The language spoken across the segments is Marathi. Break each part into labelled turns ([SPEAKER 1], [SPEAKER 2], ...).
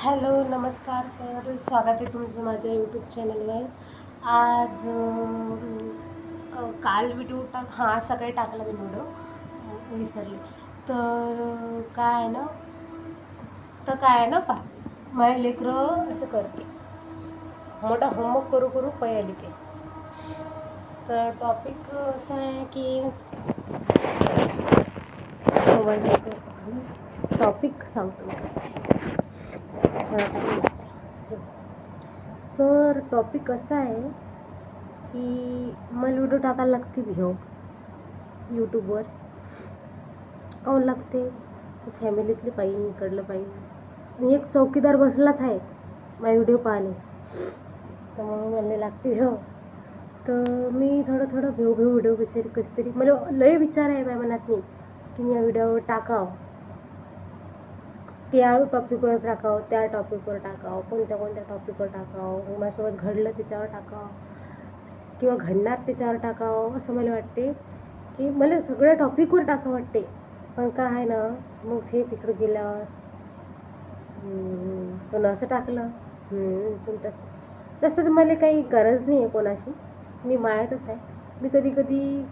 [SPEAKER 1] हॅलो नमस्कार. तर स्वागत आहे तुमचं माझ्या यूट्यूब चॅनलवर आज काल व्हिडिओ टाक हां सकाळी टाकला मी व्हिडिओ विसरले. तर काय आहे ना तर काय आहे ना पा माझे लेकरं असं करते. मोठा होमवर्क करू करू पयाली ते. तर टॉपिक असं आहे की टॉपिक सांगतो मी कसं आहे. तर टॉपिक असा आहे की मला व्हिडिओ टाकायला लागते भिओ यूट्यूबवर काऊन लागते? फॅमिलीतली पाहिजे इकडलं पाहिजे मी एक चौकीदार बसलाच आहे माझे व्हिडिओ पाहिले तर मग मला लागते भिओ तर मी थोडं थोडं भेव भेव व्हिडिओ कसे कसे तरी मला लय विचार आहे माझ्या मनात मी की मी या व्हिडिओवर टाकावं. त्या टॉपिकवर टाकावं त्या टॉपिकवर टाकावं कोणत्या कोणत्या टॉपिकवर टाकावं माझ्यासोबत घडलं त्याच्यावर टाकावं किंवा घडणार त्याच्यावर टाकावं असं मला वाटते की मला सगळ्या टॉपिकवर टाकावं वाटते. पण काय आहे ना मग हे तिकडं गेल्यावर हम्म, असं टाकलं हम्म, तसं. तसं तर मला काही गरज नाही आहे कोणाशी. मी मायातच आहे. मी कधी कधी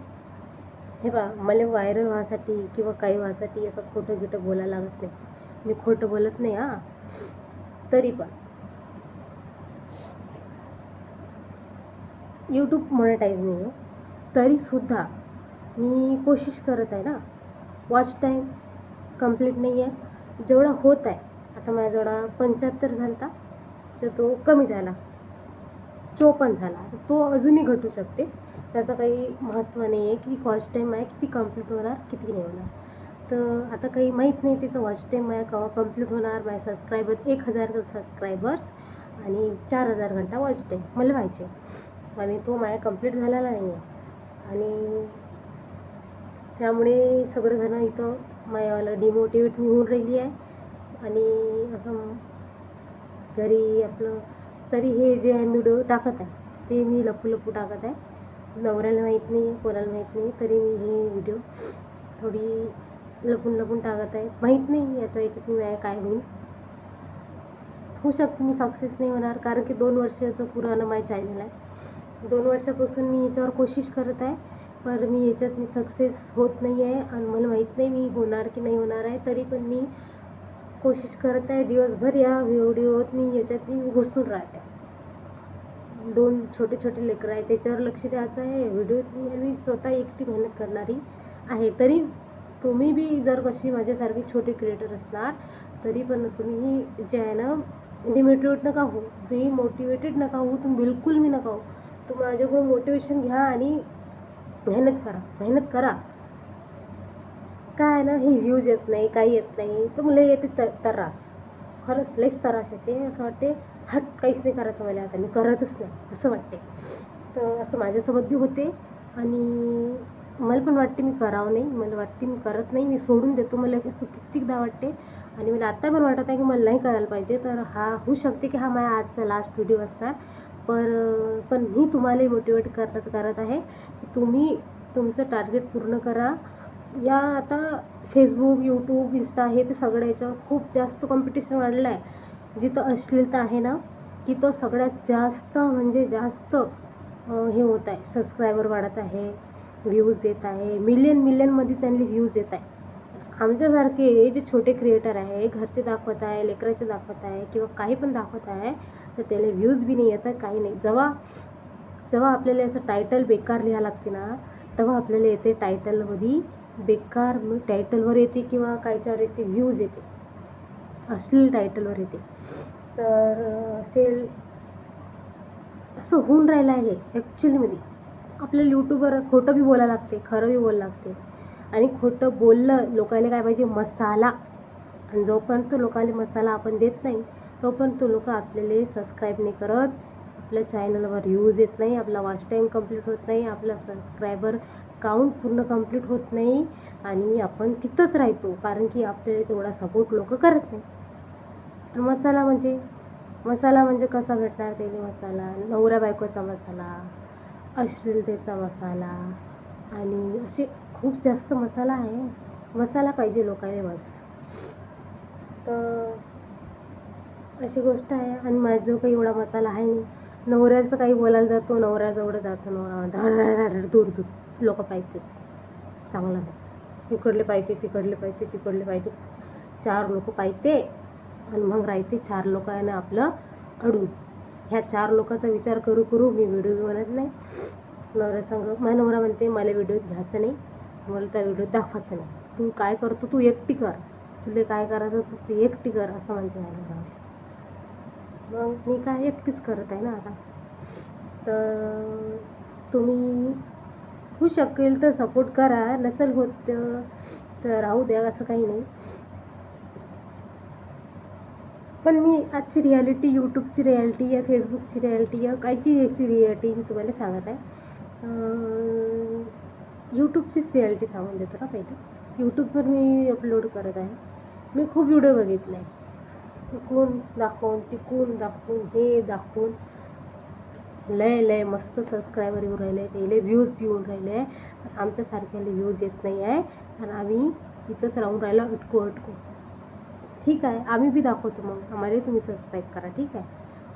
[SPEAKER 1] हे बा मला व्हायरल व्हायसाठी किंवा काही व्हायसाठी असं खोटं गिटं बोलायला लागत नाही. मी खोटं बोलत नाही हां. तरी पण. यूट्यूब मॉनिटाईज नाही आहे तरीसुद्धा मी कोशिश करत आहे ना. वॉच टाईम कंप्लीट नाही आहे जेवढा होत आहे आता माझ्या जेवढा पंच्याहत्तर झाला होता तर तो कमी झाला. चोपन्न झाला. तो अजूनही घटू शकते. त्याचं काही महत्त्व नाही आहे की वॉच टाईम आहे किती कंप्लीट होणार किती नाही होणार. तर आता काही माहीत नाही त्याचं वॉच टाईम माझ्या कवा कंप्लीट होणार माझ्या सबस्क्रायबर एक हजार सबस्क्रायबर्स आणि चार हजार घंटा वॉच टाईम मला पाहिजे आणि तो माझ्या कंप्लीट झालेला नाही आहे आणि त्यामुळे सगळेजणं इथं माझ्यावाला डिमोटिवेट होऊन राहिली आहे. आणि असं घरी आपलं तरी हे जे आहे व्हिडिओ टाकत आहे ते मी लपू लपू टाकत आहे. नवऱ्याला माहीत नाही कोणाला माहीत नाही तरी मी हे व्हिडिओ थोडी लपून लपून टाकत आहे. माहीत नाही आता याच्यात मी काय होईल. होऊ शकते मी सक्सेस नाही होणार कारण की दोन वर्षाचं पुराणं माय चॅनल आहे. दोन वर्षापासून मी याच्यावर कोशिश करत आहे पण मी याच्यात मी सक्सेस होत नाही आहे आणि मला माहीत नाही मी होणार की नाही होणार आहे. तरी पण मी कोशिश करत आहे दिवसभर या व्हिडिओत मी याच्यात मी घुसून राहते दोन छोटे छोटे लेकरं आहे त्याच्यावर लक्ष द्यायचं आहे. व्हिडिओत मी मी स्वतः एकटी मेहनत करणारी आहे. तरी तुम्ही बी जर कशी माझ्यासारखी छोटे क्रिएटर असणार तरी पण तुम्ही जे आहे ना डिमोटिवेट नका हो तुम्ही मोटिवेटेड नका हो तुम्ही बिलकुल मी नका हो तुम्ही माझ्याकडून मोटिवेशन घ्या आणि मेहनत करा मेहनत करा. काय आहे ना हे व्ह्यूज येत नाही काही येत नाही. तर मला येते त तरास खरंच लईच तरास येते. असं वाटते हट काहीच नाही करायचं मला आता. मी करतच नाही असं वाटते. तर असं माझ्यासोबत बी होते. आणि मला पण वाटते मी करावं नाही. मला वाटते मी करत नाही. मी सोडून देतो. मला असं कित्येकदा वाटते. आणि मला आत्ता पण वाटत आहे की मला नाही करायला पाहिजे. तर हा होऊ शकते की हा माझ्या आजचा लास्ट व्हिडिओ असणार. पर पण मी तुम्हाला मोटिवेट करत करत आहे की तुम्ही तुमचं टार्गेट पूर्ण करा. या आता फेसबुक यूट्यूब इंस्टा हे ते सगळं याच्यावर खूप जास्त कॉम्पिटिशन वाढलं आहे जिथं अश्लीलता आहे ना की तो सगळ्यात जास्त म्हणजे जास्त हे होत आहे. सबस्क्रायबर वाढत आहे. व्ह्यूज येत आहे. मिलियन मिलियनमध्ये त्यांनी व्ह्यूज येत आहे. आमच्यासारखे जे छोटे क्रिएटर आहे घरचे दाखवत आहे लेकराचे दाखवत आहे किंवा काही पण दाखवत आहे तर त्याला व्ह्यूज बी नाही येत आहे काही नाही. जेव्हा जेव्हा आपल्याला असं टायटल बेकार लिहावं लागते ना तेव्हा आपल्याला येते टायटलमध्ये बेकार टायटलवर येते किंवा कायच्यावर येते व्ह्यूज येते. अश्लील टायटलवर येते. तर सेल असं होऊन राहिलं आहे ॲक्च्युलीमध्ये आपल्याला यूट्यूबवर खोटं बी बोलायला लागते खरं बी बोलायला लागते. आणि खोटं बोललं लोकायला काय पाहिजे? मसाला. आणि जोपर्यंत लोकांना मसाला आपण देत नाही तोपर्यंत लोक आपल्याला सबस्क्राईब नाही करत. आपल्या चॅनलवर व्ह्यूज येत नाही आपला वॉच टाईम कंप्लीट होत नाही आपला सबस्क्रायबर काउंट पूर्ण कंप्लीट होत नाही. आणि आपण तिथंच राहतो कारण की आपल्याला तेवढा सपोर्ट लोक करत नाही. तर मसाला म्हणजे? मसाला म्हणजे कसा भेटणार त्याने मसाला? नवऱ्या बायकोचा मसाला. अश्लीलतेचा मसाला आणि असे खूप जास्त मसाला आहे. मसाला पाहिजे लोकांना बस. तर अशी गोष्ट आहे आणि माझा जो काही एवढा मसाला आहे नाही नवऱ्याचं काही बोलायला जातो नवऱ्याजवळ जातो नवरा धड दूर दूर लोक पाहिजे. चांगलं नाही. इकडले पाहिजे तिकडले पाहिजे तिकडले पाहिजे. चार लोक पाहिजे आणि मग राहते चार लोक आहे ना आपलं अडून. ह्या चार लोकांचा विचार करू करू मी व्हिडिओ बनत नाही. नवरा सांग माझ्या नवरा म्हणते मला व्हिडिओ घ्यायचं नाही. मला त्या व्हिडिओ दाखवायचं नाही. तू काय करतो? तू एकटी कर. तुले काय करायचं तू ती एकटी कर असं म्हणते मला मग मी काय एकटीच करत आहे ना आता. तर तुम्ही होऊ शकेल तर सपोर्ट करा. नसेल होत तर राहू द्या असं काही नाही. पण मी आजची रियालिटी यूट्यूबची रियालिटी या फेसबुकची रियालिटी या कायची अशी रियालिटी मी तुम्हाला सांगत आहे. यूट्यूबचीच रियालिटी सांगून देतो ना पहिले. यूट्यूबवर मी अपलोड करत आहे. मी खूप व्हिडिओ बघितले आहे. इकून दाखवून तिकून दाखवून हे दाखवून. लय लय मस्त सबस्क्रायबर येऊन राहिले त्याला व्ह्यूज बी येऊन राहिले आहे आमच्यासारख्याला व्ह्यूज येत नाही आहे. आणि आम्ही इथंच राहून राहिलो अटकू अटकू ठीक आहे. आम्ही बी दाखवतो मग. आम्हाला तुम्ही सबस्क्राईब करा. ठीक आहे?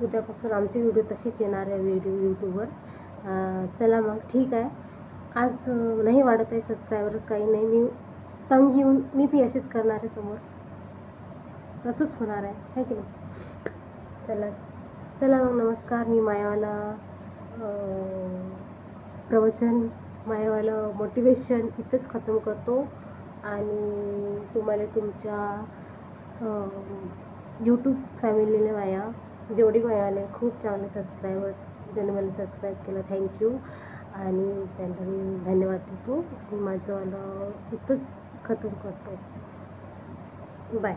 [SPEAKER 1] उद्यापासून आमचे व्हिडिओ तसेच येणार आहे व्हिडिओ यूट्यूबवर चला मग. ठीक आहे? आज नाही वाढत आहे सबस्क्रायबर काही नाही. मी तंग येऊन मी बी असेच करणार आहे समोर. असंच होणार आहे. है की नाही? चला. चला मग. नमस्कार. मी मायावाला प्रवचन मायावालं मोटिवेशन इथंच खतम करतो. आणि तुम्हाला तुमच्या हो, हो. यूट्यूब फॅमिलीने माया जेवढी मायावाले खूप चांगले सबस्क्रायबर्स ज्यांनी मला सबस्क्राईब केलं थँक्यू आणि त्यांना मी धन्यवाद देतो. आणि मला इथंच खतम करतो. बाय